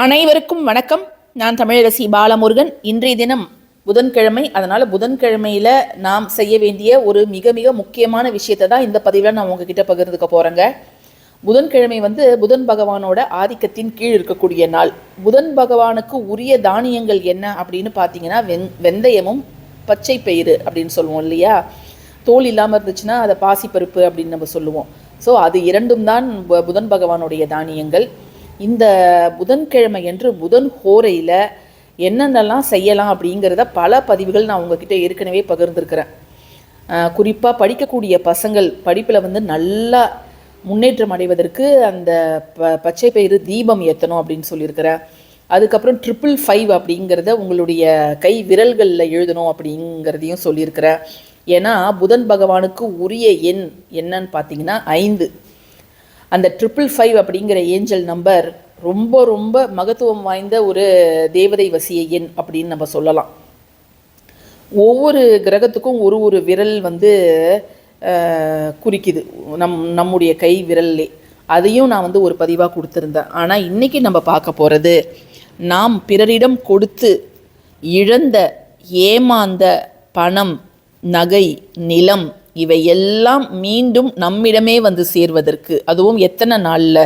அனைவருக்கும் வணக்கம். நான் தமிழரசி பாலமுருகன். இன்றைய தினம் புதன்கிழமை. அதனால் புதன்கிழமையில் நாம் செய்ய வேண்டிய ஒரு மிக மிக முக்கியமான விஷயத்தை தான் இந்த பதிவில் நான் உங்ககிட்ட பகிர்ந்துக்க போகிறேங்க புதன்கிழமை வந்து புதன் பகவானோட ஆதிக்கத்தின் கீழ் இருக்கக்கூடிய நாள். புதன் பகவானுக்கு உரிய தானியங்கள் என்ன அப்படின்னு பார்த்தீங்கன்னா வெந் வெந்தயமும் பச்சை பயிறு அப்படின்னு சொல்லுவோம் இல்லையா? தோல் இல்லாமல் இருந்துச்சுன்னா அதை பாசிப்பருப்பு அப்படின்னு நம்ம சொல்லுவோம். ஸோ அது இரண்டும் தான் புதன் பகவானுடைய தானியங்கள். இந்த புதன்கிழமை என்று புதன் ஹோரையில் என்னென்னலாம் செய்யலாம் அப்படிங்கிறத பல பதிவுகள் நான் உங்ககிட்ட ஏற்கனவே பகிர்ந்திருக்கிறேன். குறிப்பாக படிக்கக்கூடிய பசங்கள் படிப்பில் வந்து நல்லா முன்னேற்றம் அடைவதற்கு அந்த ப பச்சை பயிறு தீபம் ஏற்றணும் அப்படின்னு சொல்லியிருக்கிறேன் அதுக்கப்புறம் ட்ரிபிள் ஃபைவ் அப்படிங்கிறத உங்களுடைய கை விரல்களில் எழுதணும் அப்படிங்கிறதையும் சொல்லியிருக்கிறேன் ஏன்னா புதன் பகவானுக்கு உரிய எண் என்னன்னு பார்த்தீங்கன்னா ஐந்து. அந்த ட்ரிபிள் ஃபைவ் அப்படிங்கிற ஏஞ்சல் நம்பர் ரொம்ப ரொம்ப மகத்துவம் வாய்ந்த ஒரு தேவதை வசிய எண் அப்படின்னு நம்ம சொல்லலாம். ஒவ்வொரு கிரகத்துக்கும் ஒரு ஒரு விரல் வந்து குறிக்குது. நம் நம்முடைய கை விரல்லே. அதையும் நான் வந்து ஒரு பதிவாக கொடுத்துருந்தேன். ஆனால் இன்றைக்கி நம்ம பார்க்க போகிறது நாம் பிறரிடம் கொடுத்து இழந்த ஏமாந்த பணம் நகை நிலம் இவை எல்லாம் மீண்டும் நம்மிடமே வந்து சேர்வதற்கு. அதுவும் எத்தனை நாளில்?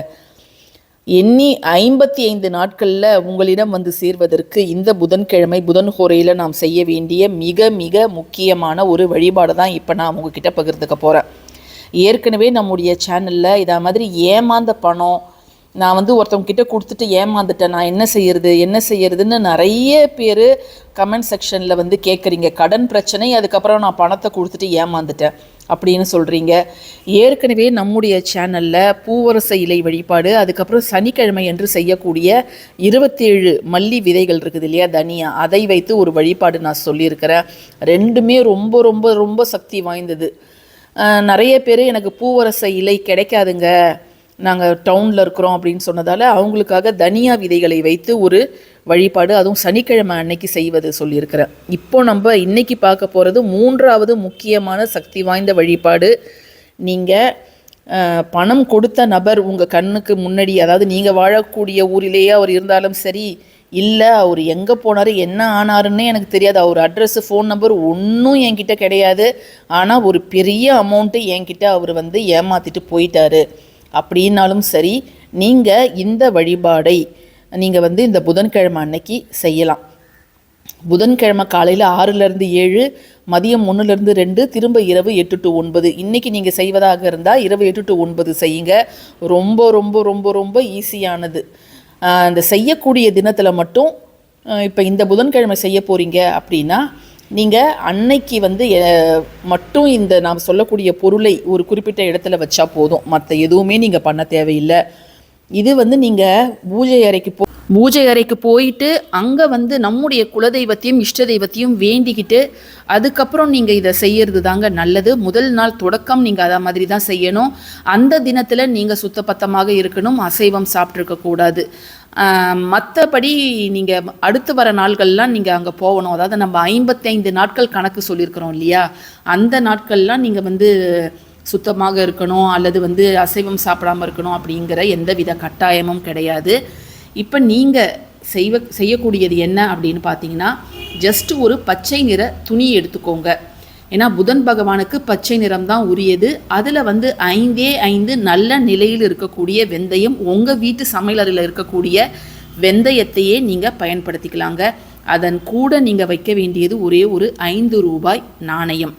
எண்ணி ஐம்பத்தி ஐந்து நாட்களில் உங்களிடம் வந்து சேர்வதற்கு இந்த புதன்கிழமை புதன் ஹோரையில் நாம் செய்ய வேண்டிய மிக மிக முக்கியமான ஒரு வழிபாடு தான் இப்போ நான் உங்ககிட்ட பகிர்ந்துக்க போகிறேன் ஏற்கனவே நம்முடைய சேனலில் இதை மாதிரி ஏமாந்த பணம் நான் வந்து ஒருத்தவங்க கிட்ட கொடுத்துட்டு ஏமாந்துட்டேன். நான் என்ன செய்யறது என்ன செய்யறதுன்னு நிறைய பேர் கமெண்ட் செக்ஷனில் வந்து கேட்குறீங்க கடன் பிரச்சனை அதுக்கப்புறம் நான் பணத்தை கொடுத்துட்டு ஏமாந்துட்டேன் அப்படின்னு சொல்கிறீங்க ஏற்கனவே நம்முடைய சேனலில் பூவரச இலை வழிபாடு அதுக்கப்புறம் சனிக்கிழமை என்று செய்யக்கூடிய இருபத்தேழு மல்லி விதைகள் இருக்குது இல்லையா தனியா? அதை வைத்து ஒரு வழிபாடு நான் சொல்லியிருக்கிறேன். ரெண்டுமே ரொம்ப ரொம்ப ரொம்ப சக்தி வாய்ந்தது. நிறைய பேர் எனக்கு பூவரச இலை கிடைக்காதுங்க. நாங்கள் டவுனில் இருக்கிறோம் அப்படின்னு சொன்னதால் அவங்களுக்காக தனியா விதைகளை வைத்து ஒரு வழிபாடு அதுவும் சனிக்கிழமை அன்னைக்கு செய்வது சொல்லியிருக்கிறேன் இப்போ நம்ம இன்னைக்கு பார்க்க போகிறது மூன்றாவது முக்கியமான சக்தி வாய்ந்த வழிபாடு. நீங்கள் பணம் கொடுத்த நபர் உங்கள் கண்ணுக்கு முன்னாடி அதாவது நீங்கள் வாழக்கூடிய ஊரிலேயே அவர் இருந்தாலும் சரி இல்லை அவர் எங்கே போனார் என்ன ஆனாருன்னே எனக்கு தெரியாது. அவர் அட்ரஸ்ஸு ஃபோன் நம்பர் ஒன்றும் என்கிட்ட கிடையாது. ஆனால் ஒரு பெரிய அமௌண்ட்டு என்கிட்ட அவர் வந்து ஏமாற்றிட்டு போயிட்டாரு. அப்படின்னாலும் சரி நீங்கள் இந்த வழிபாடை நீங்கள் வந்து இந்த புதன்கிழமை அன்னைக்கு செய்யலாம். புதன்கிழமை காலையில் ஆறுலேருந்து ஏழு மதியம் ஒன்றுலேருந்து ரெண்டு திரும்ப இரவு எட்டு டு ஒன்பது. இன்றைக்கி நீங்கள் செய்வதாக இருந்தால் இரவு எட்டு டு ஒன்பது செய்யுங்க. ரொம்ப ரொம்ப ரொம்ப ரொம்ப ஈஸியானது. அந்த செய்யக்கூடிய தினத்தில் மட்டும் இப்போ இந்த புதன்கிழமை செய்ய போகிறீங்க அப்படின்னா நீங்கள் அன்னைக்கு வந்து மட்டும் இந்த நாம் சொல்லக்கூடிய பொருளை ஒரு குறிப்பிட்ட இடத்துல வச்சா போதும். மற்ற எதுவுமே நீங்கள் பண்ண தேவையில்லை. இது வந்து நீங்கள் பூஜை அறைக்கு போ பூஜை அறைக்கு போயிட்டு அங்கே வந்து நம்முடைய குலதெய்வத்தையும் இஷ்ட தெய்வத்தையும் வேண்டிக்கிட்டு அதுக்கப்புறம் நீங்கள் இதை செய்யறது தாங்க நல்லது. முதல் நாள் தொடக்கம் நீங்கள் அதை மாதிரி தான் செய்யணும். அந்த தினத்தில் நீங்கள் சுத்தபத்தமாக இருக்கணும். அசைவம் சாப்பிட்ருக்கக்கூடாது மற்றபடி நீங்கள் அடுத்து வர நாட்கள்லாம் நீங்கள் அங்கே போகணும். அதாவது நம்ம ஐம்பத்தைந்து நாட்கள் கணக்கு சொல்லியிருக்கிறோம் இல்லையா? அந்த நாட்கள்லாம் நீங்கள் வந்து சுத்தமாக இருக்கணும். அல்லது வந்து அசைவம் சாப்பிடாம இருக்கணும் அப்படிங்கிற எந்த வித கட்டாயமும் கிடையாது. இப்போ நீங்கள் செய்வ செய்யக்கூடியது என்ன அப்படின்னு பார்த்தீங்கன்னா ஜஸ்ட் ஒரு பச்சை நிற துணி எடுத்துக்கோங்க. ஏன்னா புதன் பகவானுக்கு பச்சை நிறம் தான் உரியது. அதில் வந்து ஐந்தே ஐந்து நல்ல நிலையில் இருக்கக்கூடிய வெந்தயம் உங்கள் வீட்டு சமையலறையில் இருக்கக்கூடிய வெந்தயத்தையே நீங்கள் பயன்படுத்திக்கலாங்க. அதன் கூட நீங்கள் வைக்க வேண்டியது ஒரே ஒரு ஐந்து ரூபாய் நாணயம்.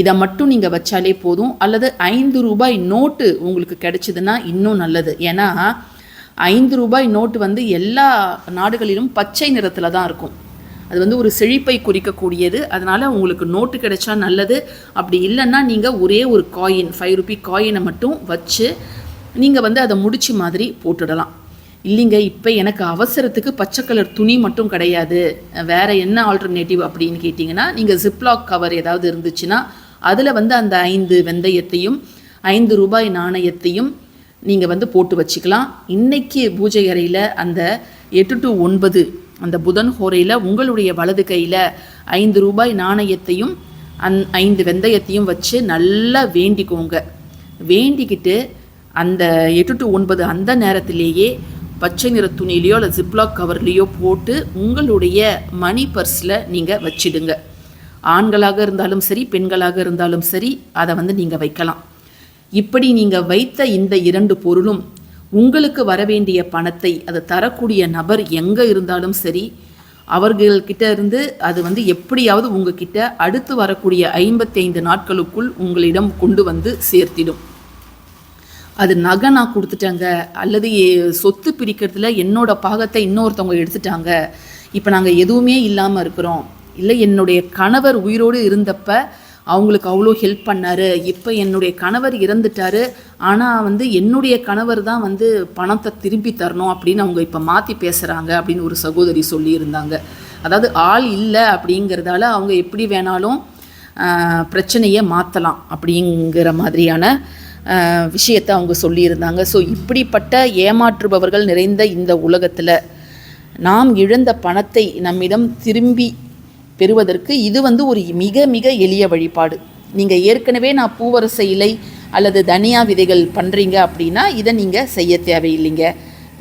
இதை மட்டும் நீங்கள் வச்சாலே போதும். அல்லது ஐந்து ரூபாய் நோட்டு உங்களுக்கு கிடைச்சதுன்னா இன்னும் நல்லது. ஏன்னா ஐந்து ரூபாய் நோட்டு வந்து எல்லா நாடுகளிலும் பச்சை நிறத்தில் தான் இருக்கும். அது வந்து ஒரு செழிப்பை குறிக்கக்கூடியது. அதனால் உங்களுக்கு நோட்டு கிடைச்சா நல்லது. அப்படி இல்லைன்னா நீங்கள் ஒரே ஒரு காயின் ஃபைவ் ருபி காயினை மட்டும் வச்சு நீங்கள் வந்து அதை முடிச்சு மாதிரி போட்டுடலாம். இல்லைங்க இப்போ எனக்கு அவசரத்துக்கு பச்சை கலர் துணி மட்டும் கிடையாது. வேறு என்ன ஆல்டர்னேட்டிவ் அப்படின்னு கேட்டிங்கன்னா நீங்கள் ஜிப்லாக் கவர் ஏதாவது இருந்துச்சுன்னா அதில் வந்து அந்த ஐந்து வெந்தயத்தையும் ஐந்து ரூபாய் நாணயத்தையும் நீங்கள் வந்து போட்டு வச்சுக்கலாம். இன்னைக்கு பூஜை அறையில் அந்த எட்டு டு ஒன்பது அந்த புதன் ஹோரையில் உங்களுடைய வலது கையில் ஐந்து ரூபாய் நாணயத்தையும் அந் ஐந்து வெந்தயத்தையும் வச்சு நல்லா வேண்டிக்கோங்க. வேண்டிக்கிட்டு அந்த எட்டு டு ஒன்பது அந்த நேரத்திலேயே பச்சை நிற துணியிலையோ இல்லை ஜிப்லாக் கவர்லேயோ போட்டு உங்களுடைய மணி பர்ஸில் நீங்கள் வச்சிடுங்க. ஆண்களாக இருந்தாலும் சரி பெண்களாக இருந்தாலும் சரி அதை வந்து நீங்கள் வைக்கலாம். இப்படி நீங்கள் வைத்த இந்த இரண்டு பொருளும் உங்களுக்கு வர வேண்டிய பணத்தை அது தரக்கூடிய நபர் எங்கே இருந்தாலும் சரி அவர்கள்கிட்ட இருந்து அது வந்து எப்படியாவது உங்ககிட்ட அடுத்து வரக்கூடிய ஐம்பத்தைந்து நாட்களுக்குள் உங்களிடம் கொண்டு வந்து சேர்த்திடும். அது நகை நான் கொடுத்துட்டேங்க அல்லது சொத்து பிரிக்கிறதுல என்னோட பாகத்தை இன்னொருத்தவங்க எடுத்துட்டாங்க இப்போ நாங்கள் எதுவுமே இல்லாமல் இருக்கிறோம். இல்லை என்னுடைய கணவர் உயிரோடு இருந்தப்போ அவங்களுக்கு அவ்வளோ ஹெல்ப் பண்ணார். இப்போ என்னுடைய கணவர் இறந்துட்டாரு. ஆனால் வந்து என்னுடைய கணவர் தான் வந்து பணத்தை திருப்பி தரணும் அப்படின்னு அவங்க இப்போ மாற்றி பேசுகிறாங்க அப்படின்னு ஒரு சகோதரி சொல்லியிருந்தாங்க. அதாவது ஆள் இல்லை அப்படிங்கிறதால அவங்க எப்படி வேணாலும் பிரச்சனையை மாற்றலாம் அப்படிங்கிற மாதிரியான விஷயத்தை அவங்க சொல்லியிருந்தாங்க. ஸோ இப்படிப்பட்ட ஏமாற்றுபவர்கள் நிறைந்த இந்த உலகத்தில் நாம் இழந்த பணத்தை நம்மிடம் திரும்பி பெறுவதற்கு இது வந்து ஒரு மிக மிக எளிய வழிபாடு. நீங்கள் ஏற்கனவே நான் பூவரச இலை அல்லது தனியா விதைகள் பண்ணுறீங்க அப்படின்னா இதை நீங்கள் செய்ய தேவையில்லைங்க.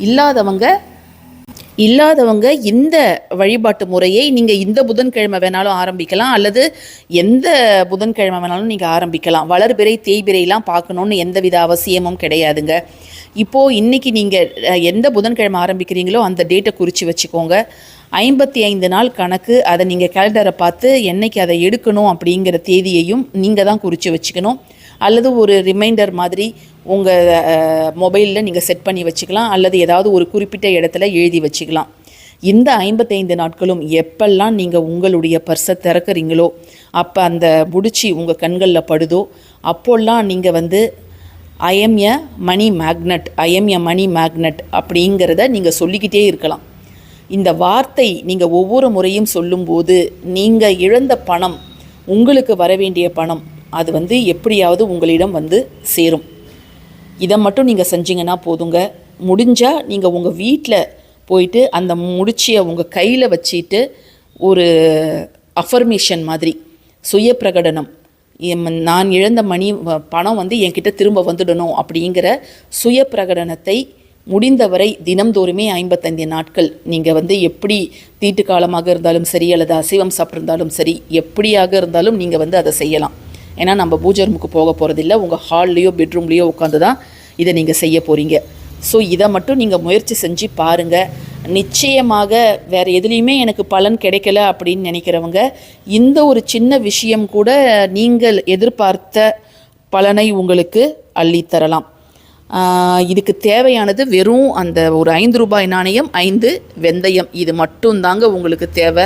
இல்லாதவங்க இல்லாதவங்க இந்த வழிபாட்டு முறையை நீங்கள் இந்த புதன்கிழமை வேணாலும் ஆரம்பிக்கலாம் அல்லது எந்த புதன்கிழமை வேணாலும் நீங்கள் ஆரம்பிக்கலாம். வளர்பிறை தேய்பிறையெல்லாம் பார்க்கணுன்னு எந்தவித அவசியமும் கிடையாதுங்க. இப்போது இன்றைக்கி நீங்கள் எந்த புதன்கிழமை ஆரம்பிக்கிறீங்களோ அந்த டேட்டை குறித்து வச்சுக்கோங்க. ஐம்பத்தி ஐந்து நாள் கணக்கு அதை நீங்கள் கேலண்டரை பார்த்து என்னைக்கு அதை எடுக்கணும் அப்படிங்கிற தேதியையும் நீங்கள் தான் குறித்து வச்சுக்கணும். அல்லது ஒரு ரிமைண்டர் மாதிரி உங்கள் மொபைலில் நீங்கள் செட் பண்ணி வச்சுக்கலாம். அல்லது ஏதாவது ஒரு குறிப்பிட்ட இடத்துல எழுதி வச்சுக்கலாம். இந்த ஐம்பத்தைந்து நாட்களும் எப்பெல்லாம் நீங்கள் உங்களுடைய பர்ஸை திறக்கிறீங்களோ அப்போ அந்த முடிச்சு உங்கள் கண்களில் படுதோ அப்போல்லாம் நீங்கள் வந்து I'm a money magnet I'm a money magnet அப்படிங்கிறத நீங்கள் சொல்லிக்கிட்டே இருக்கலாம். இந்த வார்த்தை நீங்கள் ஒவ்வொரு முறையும் சொல்லும்போது நீங்கள் இழந்த பணம் உங்களுக்கு வர வேண்டிய பணம் அது வந்து எப்படியாவது உங்களிடம் வந்து சேரும். இதை மட்டும் நீங்கள் செஞ்சீங்கன்னா போதுங்க. முடிஞ்சால் நீங்கள் உங்கள் வீட்டில் போயிட்டு அந்த முடிச்சியை உங்கள் கையில் வச்சுட்டு ஒரு அஃபர்மேஷன் மாதிரி சுய பிரகடனம். எம் நான் இழந்த மணி வ- பணம் வந்து என்கிட்ட திரும்ப வந்துடணும் அப்படிங்கிற சுய பிரகடனத்தை முடிந்தவரை தினம்தோறுமே ஐம்பத்தைந்து நாட்கள் நீங்கள் வந்து எப்படி தீட்டு காலமாக இருந்தாலும் சரி அல்லது அசைவம் சாப்பிட்ருந்தாலும் சரி எப்படியாக இருந்தாலும் நீங்கள் வந்து அதை செய்யலாம். ஏன்னா நம்ம பூஜை ரூமுக்கு போக போகிறதில்ல உங்கள் ஹால்லேயோ பெட்ரூம்லேயோ உட்காந்து தான் இதை நீங்கள் செய்ய போகிறீங்க ஸோ இதை மட்டும் நீங்கள் முயற்சி செஞ்சு பாருங்கள் நிச்சயமாக வேறு எதுலேயுமே எனக்கு பலன் கிடைக்கல அப்படின்னு நினைக்கிறவங்க இந்த ஒரு சின்ன விஷயம் கூட நீங்கள் எதிர்பார்த்த பலனை உங்களுக்கு அள்ளித்தரலாம் இதுக்கு தேவையானது வெறும் அந்த ஒரு ஐந்து ரூபாய் நாணயம் ஐந்து வெந்தயம். இது மட்டும்தாங்க உங்களுக்கு தேவை.